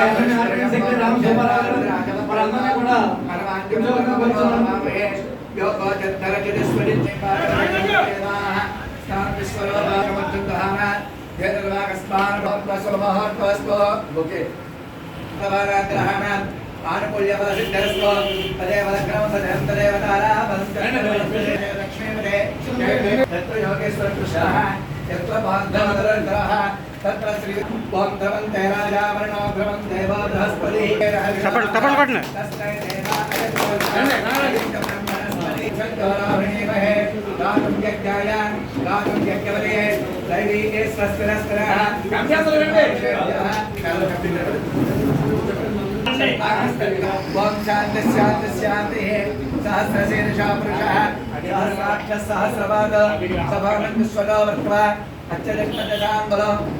రామ సుబ్బారావు గారు వాళ్ళందరినీ కూడా ఓకే ఆనుకూల్య తదేవ లగ్నం తదేవ తదేవ యోగేశ్వర కృష్ణః యత్ర బాంధవదరః तत्र श्रीवन्तवन्तै राजावर्णो भ्रमन्ते वा बृहस्पतिः तपण तपण पठने तस्मै देवाय गातुं यज्ञाय गातुं यज्ञवले दैवीके स्वस्तिरस्तिरः सहस्रशीर्षा पुरुषः सहस्राक्षः सहस्रवाद सभानन्दस्वगा वर्त्वा अत्यजन्मदशाम्बलम्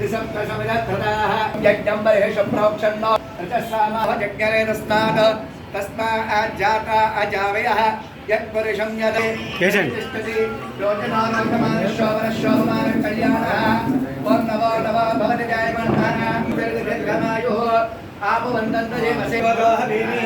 त्रिसप्तसमगद्धराः यज्ञम्बरेष प्रोक्षन्नो रजसामहजज्ञरेदस्तात् तस्माज्जाता अजावयः। यत्पुरुषं यद्। तिष्ठति रोचनानागमानशोभनशोभमानकल्याणः ॐ नमो नमः भवति जायमानानायुः आपुवन्दन्तदेवसेवदोहभीमी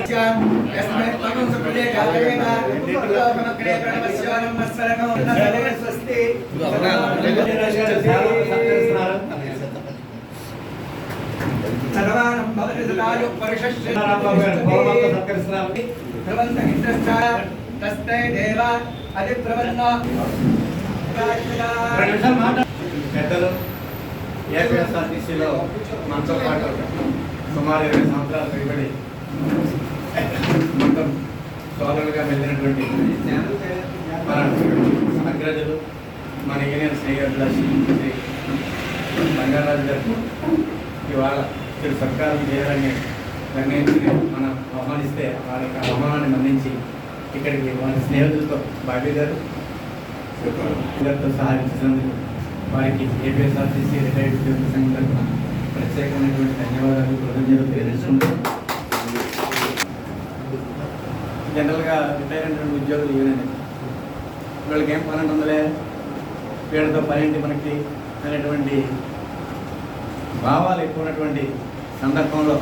పెద్దలు ఏపీఎస్ఆర్టీసీలో మనతో పాటు సుమారు ఇరవై సంవత్సరాలు పైబడి మొత్తం సోదరులుగా వెళ్ళినటువంటి మన అగ్రజులు మన యూనియన్ శ్రేయోభిలాషి శ్రీ బంగారాజు గారు ఇవాళ తిరు సత్కారం చేయాలని నిర్ణయించుకుని మనం ఆహ్వానిస్తే వారికి ఆహ్వానాన్ని మన్నించి ఇక్కడికి వారి స్నేహితులతో బాబీ గారు గారితో సహాయించినందుకు వారికి ఏపీఎస్ఆర్టీసీ రిటైర్డ్ ఉద్యోగుల సంఘం తరఫున ప్రత్యేకమైనటువంటి ధన్యవాదాలు కృతజ్ఞతలు తెలియజేసుకుంటూ. జనరల్గా రిటైర్ అయినటువంటి ఉద్యోగులు యూనియన్ వీళ్ళకి ఏం పని ఉంటుందిలే వీళ్ళతో పని ఏంటి మనకి అనేటువంటి భావాలు ఎక్కువ ఉన్నటువంటి సందర్భంలో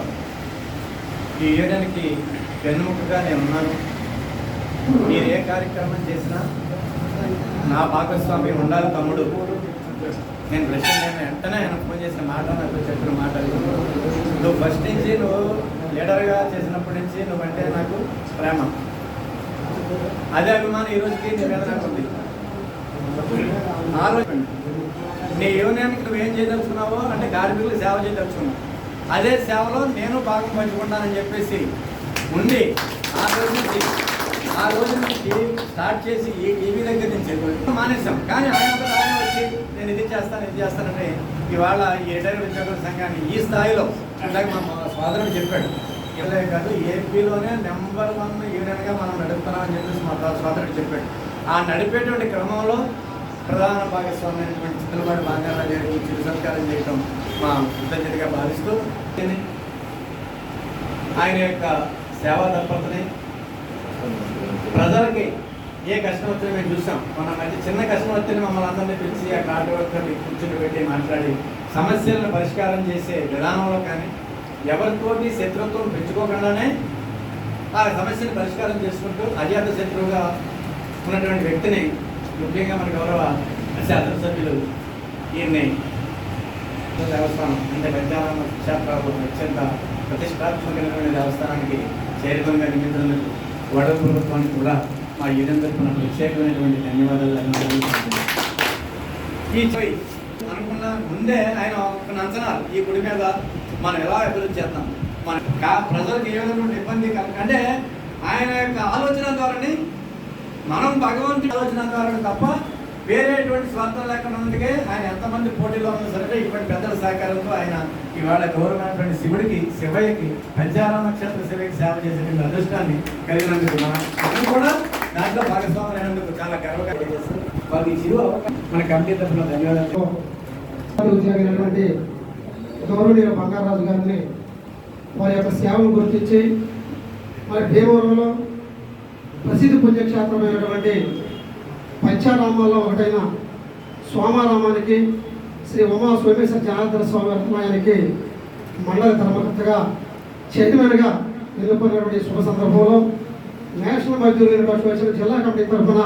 ఈ యూనియన్కి వెన్నుముకగా నేను ఉన్నాను. మీరు ఏ కార్యక్రమం చేసినా నా భాగస్వామి ఉండాలి తమ్ముడు. నేను ప్రశ్న వెంటనే ఆయన ఫోన్ చేసిన మాట నాకు చెప్పిన మాటలు నువ్వు ఫస్ట్ నుంచి నువ్వు లీడర్గా చేసినప్పటి నుంచి నువ్వంటే నాకు ప్రేమ. అదే అభిమానం ఈ రోజుకి నీ మీద నాకు ఉంది. ఆ రోజు నీ యూనియన్కి నువ్వు ఏం చేయదలుచుకున్నావో? అంటే కార్మికులు సేవ చేయదలుచుకున్నావు. అదే సేవలో నేను భాగం పంచుకుంటానని చెప్పేసి ఉండి ఆ రోజు నుంచి ఆ రోజు నుంచి స్టార్ట్ చేసి ఈ టీవీ దగ్గర నుంచి మానేశాం. కానీ ఆయన ఆయన వచ్చి నేను ఇది చేస్తాను ఇది చేస్తానంటే ఇవాళ ఈ రిటైర్డ్ ఉద్యోగుల సంఘాన్ని ఈ స్థాయిలో ఇందాక మా సోదరుడు చెప్పాడు. ఇలా కాదు ఏపీలోనే నెంబర్ వన్ యూనియన్గా మనం నడుపుతున్నామని చెప్పేసి మా సోదరుడు చెప్పాడు. ఆ నడిపేటువంటి క్రమంలో ప్రధాన భాగస్వామి అయినటువంటి చిత్రపాటి బాగారాజు గారికి చిరు సత్కారం చేయడం మా కృతజ్ఞతగా భావిస్తూ ఆయన యొక్క సేవా తత్పరతని ప్రజలకి ఏ కష్టం వచ్చినా మేము చూసాం మన మధ్య చిన్న కష్టం వస్తే మమ్మల్ని అందరినీ పిలిచి ఆ కార్డు వర్కర్ని కూర్చుని పెట్టి మాట్లాడి సమస్యలను పరిష్కారం చేసే విధానంలో కానీ ఎవరితోటి శత్రుత్వం పెంచుకోకుండానే ఆ సమస్యను పరిష్కారం చేసుకుంటూ అజాత శత్రువుగా ఉన్నటువంటి వ్యక్తిని ముఖ్యంగా మన గౌరవ శాసనసభ్యులు ఈయన్ని దేవస్థానం అంటే గజారామ క్షేత్రాలు అత్యంత ప్రతిష్టాత్మకమైన దేవస్థానానికి చేరుకునే నిమిత్తులకు వడ ప్రభుత్వానికి కూడా మా యూనియన్ తరఫున ప్రత్యేకమైనటువంటి ధన్యవాదాలు ఈ అనుకున్న ముందే ఆయన ఒక అంచనాలు. ఈ గుడి మీద మనం ఎలా అభివృద్ధి చేద్దాం? మన కా- ప్రజలకు ఏ విధంగా ఇబ్బంది కలగ అంటే ఆయన యొక్క ఆలోచన ద్వారానే మనం భగవంతుడి ఆలోచన కారణం తప్ప వేరేటువంటి స్వార్థం లేకుండా ఉందికే ఆయన ఎంతమంది పోటీలో ఉన్నా సరే ఇటువంటి పెద్దల సహకారంతో ఆయన ఇవాళ గౌరవమైనటువంటి శివుడికి శివయ్యకి పంచారామ నక్షత్ర శివయ్యకి సేవ చేసేటువంటి అదృష్టాన్ని కలిగినందుకు మనం కూడా దాంట్లో భాగస్వాములు అయినందుకు చాలా గర్వంగా చేస్తారు వాళ్ళకి చిరు మన కమిటీ తరఫున ధన్యవాదాలు. ఉద్యోగైనటువంటి గౌరవనీయ బంగారాజు గారిని వారి యొక్క సేవను గుర్తించి మరి భీమవరంలో ప్రసిద్ధ పుణ్యక్షేత్రమైనటువంటి పంచారామాల్లో ఒకటైన సోమారామానికి శ్రీ ఉమా సోమేశ్వర జనార్దన స్వామి రత్నాయానికి మండల ధర్మకర్తగా చైర్మన్గా నిలుపుకున్నటువంటి శుభ సందర్భంలో నేషనల్ మజ్దూర్ అసోసియేషన్ జిల్లా కమిటీ తరఫున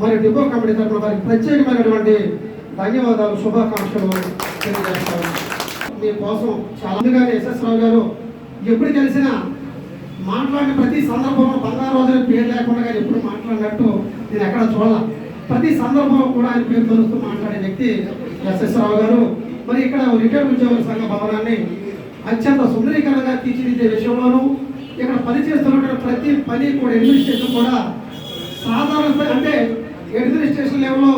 మరియు డిపో కమిటీ తరఫున వారికి ప్రత్యేకమైనటువంటి ధన్యవాదాలు శుభాకాంక్షలు తెలియజేస్తాను. మీకోసం చాలా ముందుగానే ఎస్ఎస్ రావు గారు ఎప్పుడు కలిసినా మాట్లాడిన ప్రతి సందర్భంలో బంగారు రోజున పేరు లేకుండా కానీ ఎప్పుడు మాట్లాడినట్టు నేను ఎక్కడ చూడాల. ప్రతి సందర్భంలో కూడా ఆయన పేరు తెలుస్తూ మాట్లాడే వ్యక్తి ఎస్ఎస్ రావు గారు. మరి ఇక్కడ రిటైర్డ్ ఉద్యోగుల సంఘ భవనాన్ని అత్యంత సుందరీకరంగా తీర్చిదిద్దే విషయంలోనూ ఇక్కడ పనిచేస్తున్నటువంటి ప్రతి పని కూడా అడ్మినిస్ట్రేషన్ కూడా సాధారణ అంటే అడ్మినిస్ట్రేషన్ లెవెల్లో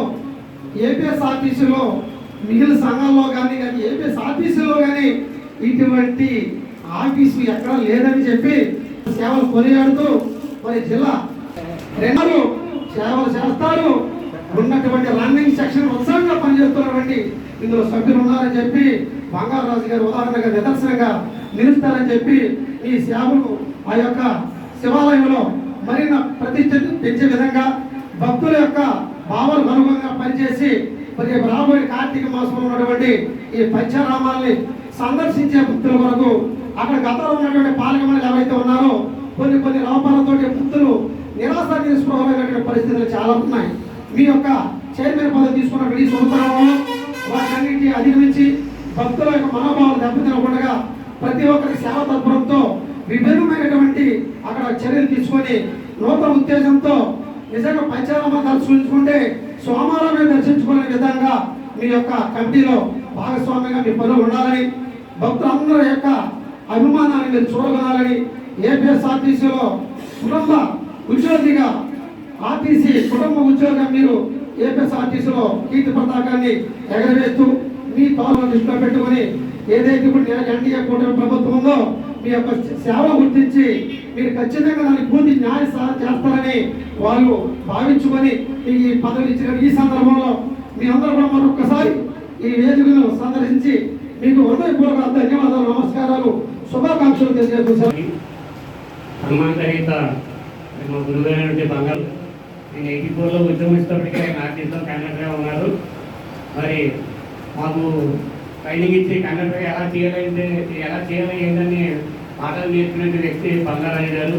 ఏపీఎస్ ఆఫీసులో మిగిలిన సంఘాల్లో కానీ కానీ ఏపీఎస్ఆర్టీసీలో కానీ ఇటువంటి ఆఫీసు ఎక్కడా లేదని చెప్పి సేవలు కొనియాడుతూ మరి జిల్లా రెండు సేవలు చేస్తారు ఉన్నటువంటి రన్నింగ్ సెక్షన్ ఉత్సాహంగా పనిచేస్తున్నటువంటి ఇందులో సభ్యులు ఉన్నారని చెప్పి బంగారాజు గారు ఉదాహరణగా నిదర్శనంగా నిలుస్తారని చెప్పి ఈ సేవలు ఆ యొక్క శివాలయంలో మరిన్న ప్రతిష్ట పెంచే విధంగా భక్తుల యొక్క భావాలకు అనుగుణంగా పనిచేసి మరి రాబోయే కార్తీక మాసంలో ఉన్నటువంటి ఈ పంచారామాల్ని సందర్శించే భక్తుల వరకు అక్కడ గతంలో ఉన్నటువంటి పాలక మండలి కొన్ని లోపాలతోటి భక్తులు నిరాశ నిస్పృహమైనటువంటి పరిస్థితులు చాలా ఉన్నాయి. మీ యొక్క చైర్మన్ పదవి తీసుకున్నటువంటి ఈ సంవత్సరంలో వాటన్నింటి అధిగమించి భక్తుల యొక్క మనోభావాలు దెబ్బతినకుండా ప్రతి ఒక్కరి సేవ తత్పరంతో విభిన్నమైనటువంటి అక్కడ చర్యలు తీసుకొని నూతన ఉత్తేజంతో నిజంగా పంచారామ దర్శించుకుంటే సోమవారమే దర్శించుకునే విధంగా మీ యొక్క కమిటీలో భాగస్వామ్యంగా మీ పనులు ఉండాలని భక్తులందరి యొక్క అభిమానాన్ని మీరు చూడగలాలని ఏపీఎస్ఆర్టీసీలో కుటుంబ ఉద్యోగిగా ఆర్టీసీ కుటుంబ ఉద్యోగం మీరు ఏపీఎస్ఆర్టీసీలో కీర్తి పతాకాన్ని ఎగరవేస్తూ మీ పాలన దృష్టిలో పెట్టుకొని ఏదైతే ఇప్పుడు ఎన్డీఏ కూటమి ప్రభుత్వం ఉందో మీ యొక్క సేవ గుర్తించి మీరు ఖచ్చితంగా దాన్ని పూర్తి న్యాయ చేస్తారని వాళ్ళు భావించుకొని ఈ పదవి ఇచ్చిన ఈ సందర్భంలో మీ అందరూ కూడా మరొకసారి ఈ వేదికను సందర్శించి మీకు హృదయపూర్వక ధన్యవాదాలు నమస్కారాలు శుభాకాంక్షలు తెలియజేస్తూ హనుమంతరహిత మా గురువైనటువంటి బంగారు? నేను ఎయిటీ ఫోర్లో ఉద్యమిస్తున్నప్పటికీ ఆయన ఆర్టీసీలో కండక్టర్గా ఉన్నారు. మరి మాకు ట్రైనింగ్ ఇచ్చి కండక్టర్ ఎలా చేయాలంటే ఎలా చేయాలి ఏంటని పాఠాలు నేర్పినటువంటి వ్యక్తి బంగారాజు గారు.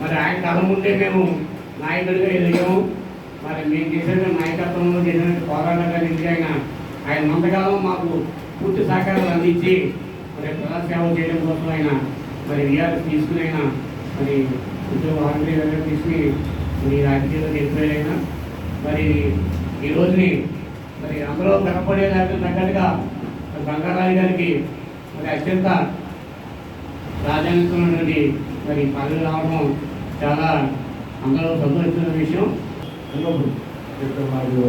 మరి ఆయన కాలం ఉంటే మేము నాయకుడిగా ఎదిగాము. మరి మేము చేసిన నాయకత్వంలో చేసినటువంటి పోరాటాల నుంచి ఆయన ఆయన మంతకాలం మాకు పూర్తి సహకారాలు అందించి మరి ప్రజా సేవ చేయడం కోసం ఆయన మరి విఆర్ఎస్ తీసుకుని ఆయన మరి ఉద్యోగ తీసి మీ మరి రాజకీయాల్లో అయినా మరి ఈ రోజుని మరి అందరూ కనపడే తగ్గట్టుగా మరి బంగారాజు గారికి మరి అత్యంత ప్రాధాన్యతమైనటువంటి మరి పదవి రావడం చాలా అందరూ సంతోషించిన విషయం. ఉన్నప్పుడు మాకు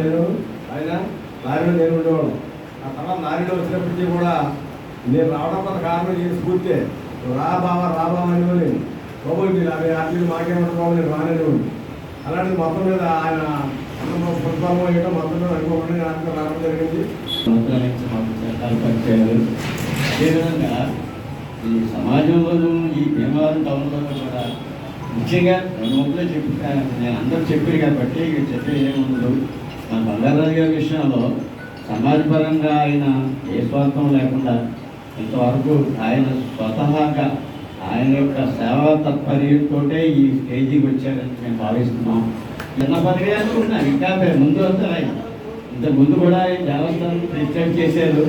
నేను ఆయన లారీలో నేను ఉండేవాడు ఆ తర్వాత లారీలో వచ్చినప్పటికీ కూడా నేను రావడం వల్ల కారణం ఈ స్ఫూర్తి రా బావా రా బావా అనేవాడిని బాబు మీరు అవి ఆర్టీసీ మాకేమంటారు బాబు నేను అలాంటి మొత్తం మీద ఆయన పుష్పాలు ఏంటో మొత్తం మీద అనుకోకుండా నేను రావడం జరిగింది. సంవత్సరాల నుంచి మాకు చట్టాలు పరిచయాలు అదేవిధంగా ఈ సమాజంలోనూ ఈ భీమవరం టౌన్లోనూ కూడా ముఖ్యంగా రెండు ముక్కలే చెప్పి నేను అందరూ చెప్పారు కాబట్టి ఇక చెప్పే ఏముండదు. మన బంగారాజు గారి విషయంలో సమాజపరంగా ఆయన ఏ స్వార్థం లేకుండా ఇంతవరకు ఆయన స్వతహాగా ఆయన యొక్క సేవా తత్పర్యంతోటే ఈ స్టేజీకి వచ్చారని మేము భావిస్తున్నాం. చిన్న పదవి ఉన్నాయి ఇంకా ముందు వస్తారు ఆయన ఇంత ముందు కూడా ఆయన దేవస్థానం ప్రెసిడెంట్ చేశారు.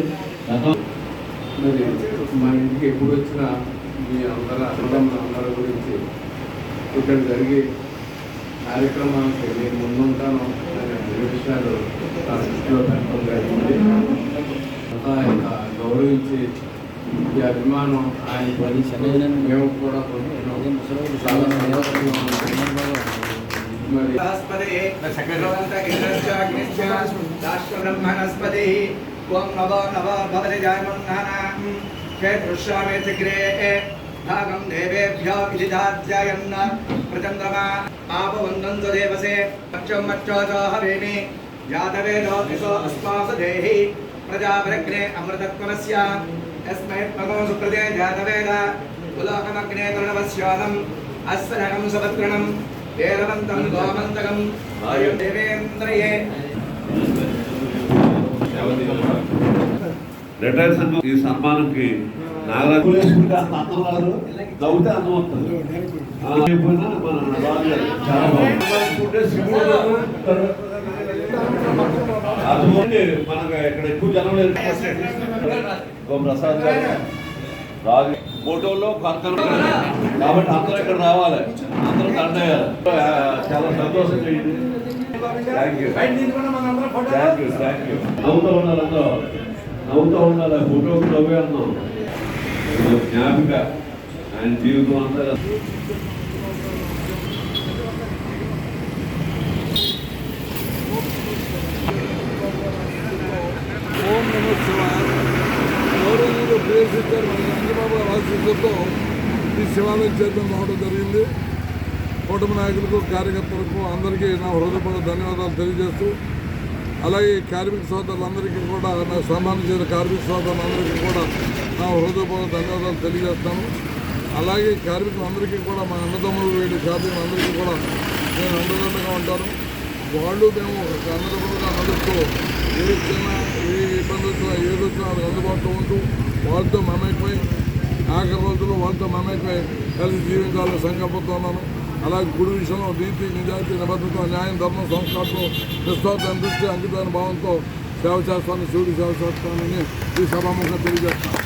గతం మా ఇంటికి ఎప్పుడు వచ్చినా మీ అందరూ అన్నదమ్ముల గురించి ఇక్కడ జరిగే కార్యక్రమానికి నేను ముందుంటాను అనే అన్ని విషయాలు నా దృష్టిలో పెట్టడం జరిగింది గౌరవించి ఈ అభిమానం ఆయన మేము కూడా పొందుతున్నాం చాలా సంతోషంగా ఉంది. మరి బృహస్పతి భగవంత ఇంద్రశ్చాగ్నిశ్చ రాష్ట్రబ్రహ్మణస్పతి ఓం నవో నవో భవతి జాయమన్నానా క్షేత్రుష్యామే చక్రే భాగం దేవేభ్యో విజితాధ్యాయన్న ప్రచంద్రమా ఆపవందంత దేవసే మచ్చం మచ్చోజోహరేమి జాతవేదో విశో అస్మాసు దేహి ప్రజాపరగ్నే అమృతత్వమస్య యస్మై మగో సుప్రదే జాతవేద ఉలోకమగ్నే తరుణవస్యోనం అస్వనగం సుభద్రణం వేరవంతం గోమంతకం దేవేంద్రయే ఈ సన్మానంకి మనకు ఇక్కడ ఎక్కువ జనం లేదు ఓ ప్రసాద్ గారు. రాజు ఫోటోలో కనకన కాబట్టి అందరూ ఇక్కడ రావాలి. అందరూ చాలా సంతోషంగా ఇది thank you photo thank you thank you నవ్వుతూ అందరూ. నవ్వుతూ ఉండాలి. ఫోటోకి నవ్వే అన్నాం జ్ఞాపిక. ఆయన జీవితం అంతా గౌరవనీయులు చంద్రబాబు ఆశీస్సులతో ఈ శివాలయం చేద్దాం రావడం జరిగింది కూటమి నాయకులకు కార్యకర్తలకు అందరికీ నా హృదయపూర్వక ధన్యవాదాలు తెలియజేస్తూ అలాగే కార్మిక సోదరులందరికీ కూడా నా సన్మానం చేసిన కార్మిక సోదరులందరికీ కూడా నా హృదయపూర్వక ధన్యవాదాలు తెలియజేస్తాను. అలాగే కార్మికులందరికీ కూడా మా అన్నదమ్ములు వీడి కార్మికులందరికీ కూడా నేను అండదండగా ఉంటాను. వాళ్ళు మేము అన్నదమ్ములుగా నడుస్తూ ఏ చిన్న ఏ ఇబ్బంది వచ్చినా ఏది వచ్చినా అందుబాటులో ఉంటూ వాళ్ళతో మమేకమై ఆఖరి రోజుల్లో వాళ్ళతో మమేకమై కలిసి జీవించాలని సంకల్పంతో ఉన్నాను అలాగే గుడి విషయంలో నీతి నిజాయితీ నిబద్ధత న్యాయం ధర్మం సంస్కారంతో నిస్వార్థ అందిస్తే అంకితమైన భావంతో సేవ చేస్తాను శివుడి సేవ చేస్తానని ఈ సభాముఖంగా తెలియజేస్తాను